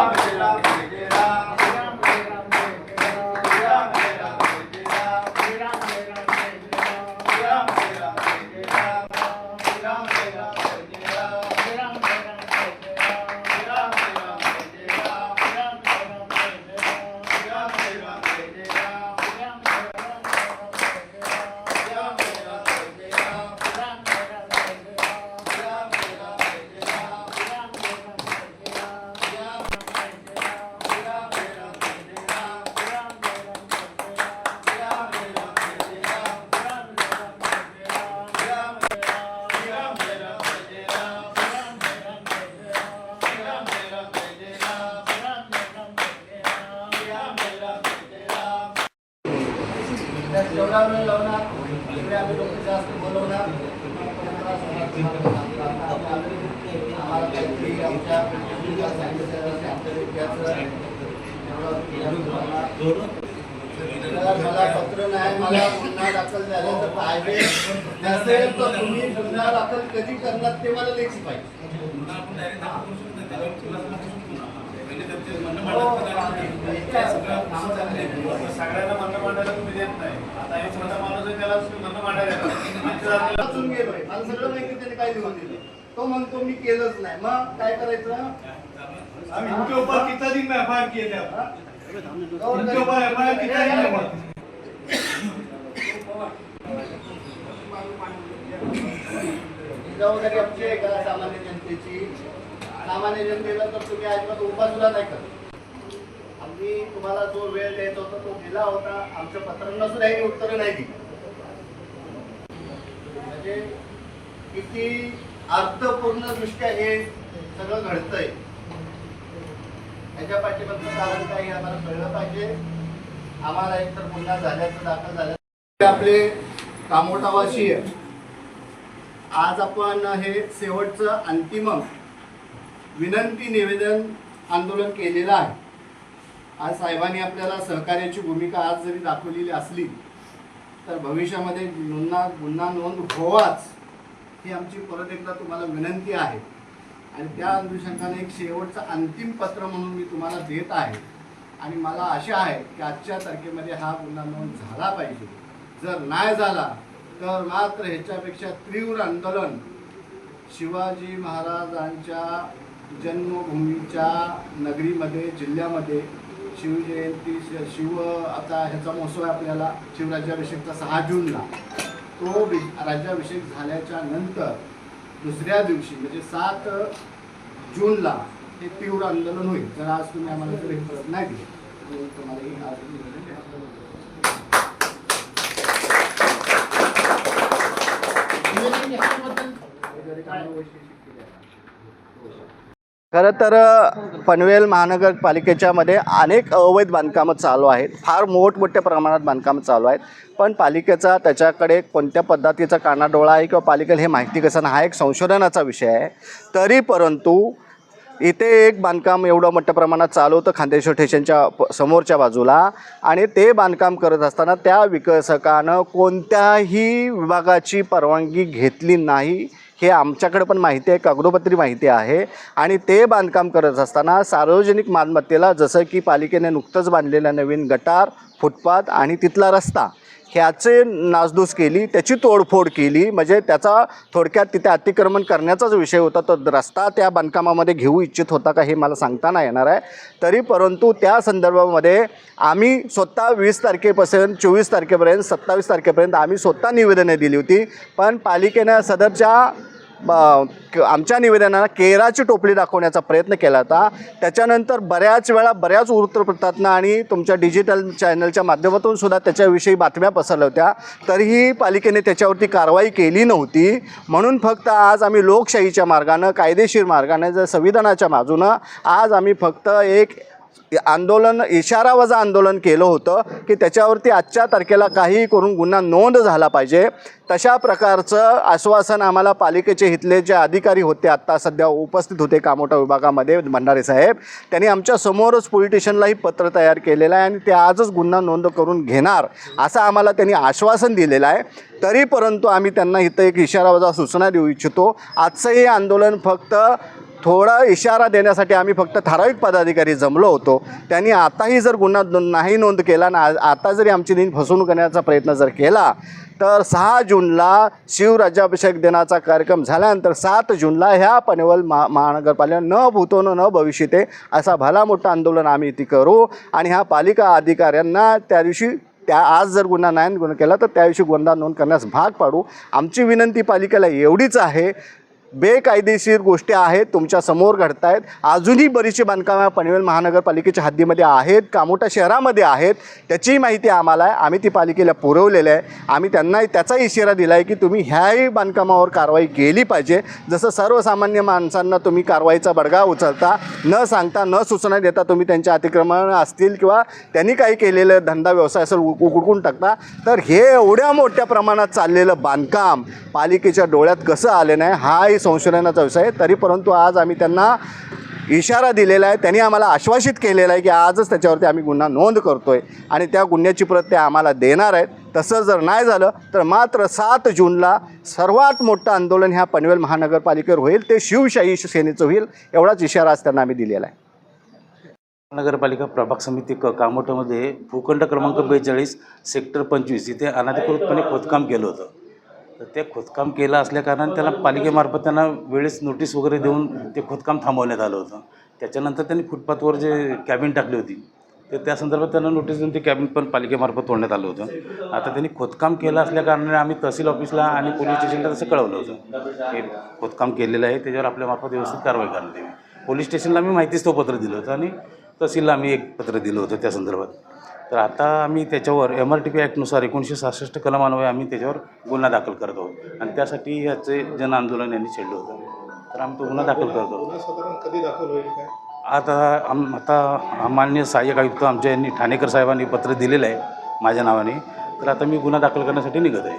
감사합니다. जोरावर लावणार इकडे आम्ही लोक जास्त बोलवणार मला पत्र नाही मला गुन्हा दाखल झाल्याचं पाहिजे नसेल तर तुम्ही गुन्हा दाखल कधी करणार ते मला लेखी पाहिजे सगळ्यांना नाही. आता छोटा माणूस आहे त्याला म्हणणं मांडायला वाचून गेलोय मला सगळं माहिती त्याने काय लिहून दिलं. तो म्हणतो मी केलंच नाही. मग काय करायचं? हम इनके ऊपर कितना दिन में एफ किए थे आप? गौर इनके ऊपर एफ करी- कितना दिन में हुआ? जबाबदारी आमची आहे का सामान्य जनतेची? सामान्य जनतेला तर तुम्ही अजिबात सुद्धा नाही करत. आम्ही तुम्हाला जो वेळ द्यायचा होता तो दिला होता. आमच्या पत्रांना सुद्धा यांनी उत्तरं नाही दिली. म्हणजे किती अर्थपूर्ण दृष्ट्या हे सगळं घडतंय. त्याच्या पाठीमागचं कारण काय हे आम्हाला कळलं पाहिजे. आम्हाला एकतर गुन्हा झाल्याचं दाखल झालं. आपले कामोटावाशी आज आपण हे शेवटचं अंतिम विनंती निवेदन आंदोलन केलेलं आहे. आज साहेबांनी आपल्याला सहकार्याची भूमिका आज जरी दाखवलेली असली तर भविष्यामध्ये गुन्हा गुन्हा नोंद होवाच ही आमची परत एकदा तुम्हाला विनंती आहे. आणि त्या अनुषंगाने एक शेवटचं अंतिम पत्र म्हणून मी तुम्हाला देत आहे. आणि मला आशा आहे की आजच्या तारखेमध्ये हा गुन्हा नोंद झाला पाहिजे. जर नाही झाला तर मात्र ह्याच्यापेक्षा तीव्र आंदोलन शिवाजी महाराजांच्या जन्मभूमीच्या नगरीमध्ये जिल्ह्यामध्ये शिवजयंती शिव आता ह्याचा महोत्सव आहे आपल्याला शिवराज्याभिषेकचा सहा जूनला. तो वि- राज्याभिषेक झाल्याच्यानंतर दुसऱ्या दिवशी म्हणजे सात जूनला हे तीव्र आंदोलन होईल. जर आज तुम्ही आम्हाला जर हे परत नाही दिलं तुम्हाला हे आज निवेदन द्यावं खरं तर पनवेल महानगरपालिकेच्या मध्ये अनेक अवैध बांधकामं चालू आहेत. फार मोठमोठ्या प्रमाणात बांधकामं चालू आहेत. पण पालिकेचा त्याच्याकडे कोणत्या पद्धतीचा कानाडोळा आहे किंवा पालिकेला हे माहिती कसं हा एक संशोधनाचा विषय आहे. तरी परंतु इथे एक बांधकाम एवढं मोठ्या प्रमाणात चालू होतं खांदेश्वर स्टेशनच्या समोरच्या बाजूला. आणि ते बांधकाम करत असताना त्या विकसकानं कोणत्याही विभागाची परवानगी घेतली नाही. हे आमच्याकडे पण माहिती आहे कागदोपत्री माहिती आहे. आणि ते बांधकाम करत असताना सार्वजनिक मालमत्तेला जसं की पालिकेने नुकतंच बांधलेलं नवीन गटार फुटपाथ आणि तिथला रस्ता ह्याचे नासधूस केली त्याची तोडफोड केली. म्हणजे त्याचा थोडक्यात तिथे अतिक्रमण करण्याचाच विषय होता. तो रस्ता त्या बांधकामामध्ये घेऊ इच्छित होता का हे मला सांगता नाही येणार आहे. तरी परंतु त्या संदर्भामध्ये आम्ही स्वतः वीस तारखेपासून चोवीस तारखेपर्यंत सत्तावीस तारखेपर्यंत आम्ही स्वतः निवेदने दिली होती. पण पालिकेनं सदरच्या आमच्या निवेदनाला केराची टोपली दाखवण्याचा प्रयत्न केला होता. त्याच्यानंतर बऱ्याच वेळा बऱ्याच वृत्तपत्रातनं आणि तुमच्या डिजिटल चॅनलच्या माध्यमातून सुद्धा त्याच्याविषयी बातम्या पसरल्या होत्या. तरीही पालिकेने त्याच्यावरती कारवाई केली नव्हती. म्हणून फक्त आज आम्ही लोकशाहीच्या मार्गानं कायदेशीर मार्गानं जर संविधानाच्या बाजूनं आज आम्ही फक्त एक आंदोलन इशारावजा आंदोलन केलं होतं की त्याच्यावरती आजच्या तारखेला काहीही करून गुन्हा नोंद झाला पाहिजे. तशा प्रकारचं आश्वासन आम्हाला पालिकेचे इथले जे अधिकारी होते आत्ता सध्या उपस्थित होते कामोठा विभागामध्ये भंडारे साहेब त्यांनी आमच्यासमोरच पोलिटिशनलाही पत्र तयार केलेलं आहे आणि ते आजच गुन्हा नोंद करून घेणार असं आम्हाला त्यांनी आश्वासन दिलेलं आहे. तरी परंतु आम्ही त्यांना इथं एक इशारावजा सूचना देऊ इच्छितो. आजचं हे आंदोलन फक्त थोडा इशारा देण्यासाठी आम्ही फक्त ठराविक पदाधिकारी जमलो होतो. त्यांनी आताही जर गुन्हा नाही नोंद केला ना आता जरी आमची नीट फसवणूक करण्याचा प्रयत्न जर केला तर सहा जूनला शिवराज्याभिषेक दिनाचा कार्यक्रम झाल्यानंतर सात जूनला ह्या पनवेल महा महानगरपालिका न भूतो न भविष्यते असा भला मोठं आंदोलन आम्ही इथे करू आणि ह्या पालिका अधिकाऱ्यांना त्या दिवशी त्या आज जर गुन्हा नाही गुन्हा केला तर त्या दिवशी गुन्हा नोंद करण्यास भाग पाडू. आमची विनंती पालिकेला एवढीच आहे बेकायदेशीर गोष्टी आहेत तुमच्यासमोर घडत आहेत अजूनही बरीचशी बांधकामं पनवेल महानगरपालिकेच्या हद्दीमध्ये आहेत कामोठा शहरामध्ये आहेत त्याचीही माहिती आम्हाला आहे. आम्ही ती पालिकेला पुरवलेलं आहे. आम्ही त्यांनाही त्याचा इशारा दिला आहे की तुम्ही ह्याही बांधकामावर कारवाई केली पाहिजे. जसं सर्वसामान्य माणसांना तुम्ही कारवाईचा बडगा उचलता न सांगता न सूचना देता तुम्ही त्यांच्या अतिक्रमण असतील किंवा त्यांनी काही केलेलं धंदा व्यवसाय असेल उ- उकडून टाकता तर हे एवढ्या मोठ्या प्रमाणात चाललेलं बांधकाम पालिकेच्या डोळ्यात कसं आलं नाही हाही संशोधनाचा विषय आहे. तरी परंतु आज आम्ही त्यांना इशारा दिलेला आहे. त्यांनी आम्हाला आश्वासित केलेलं आहे की आजच त्याच्यावरती आम्ही गुन्हा नोंद करतो आहे आणि त्या गुन्ह्याची प्रत ते आम्हाला देणार आहेत. तसं जर नाही झालं तर मात्र सात जूनला सर्वात मोठं आंदोलन ह्या पनवेल महानगरपालिकेवर होईल. ते शिवशाही सेनेचं होईल एवढाच इशारा आज त्यांना आम्ही दिलेला आहे. नगरपालिका प्रभाग समिती क कामोठ्यामध्ये भूखंड क्रमांक बेचाळीस सेक्टर पंचवीस इथे अनधिकृतपणे खोदकाम केलं होतं. तर ते खोदकाम केलं असल्याकारणाने त्याला पालिकेमार्फत त्यांना वेळेस नोटीस वगैरे देऊन ते खोदकाम थांबवण्यात आलं होतं. त्याच्यानंतर त्यांनी फुटपाथवर जे कॅबिन टाकली होती तर त्या संदर्भात त्यांना नोटीस देऊन ते कॅबिन पण पालिकेमार्फत तोडण्यात आलं होतं. आता त्यांनी खोदकाम केलं असल्याकारणाने आम्ही तहसील ऑफिसला आणि पोलीस स्टेशनला तसं कळवलं होतं हे खोदकाम केलेलं आहे त्याच्यावर आपल्यामार्फत व्यवस्थित कारवाई करण्यात येईल पोलीस स्टेशनला आम्ही माहितीच तो पत्र दिलं होतं आणि तहसीलला आम्ही एक पत्र दिलं होतं त्या संदर्भात. तर आता आम्ही त्याच्यावर एम आर टी पी ॲक्टनुसार एकोणीसशे सहासष्ट कलमान्वये आम्ही त्याच्यावर गुन्हा दाखल करत आहोत. आणि त्यासाठी याचे जन आंदोलन यांनी छेडलं होतं. तर आम्ही तो गुन्हा दाखल करतो साधारण कधी दाखल होईल काय? आता आम आता माननीय सहाय्यक आयुक्त आमच्या यांनी ठाणेकर साहेबांनी पत्र दिलेलं आहे माझ्या नावाने. तर आता मी गुन्हा दाखल करण्यासाठी निघत आहे.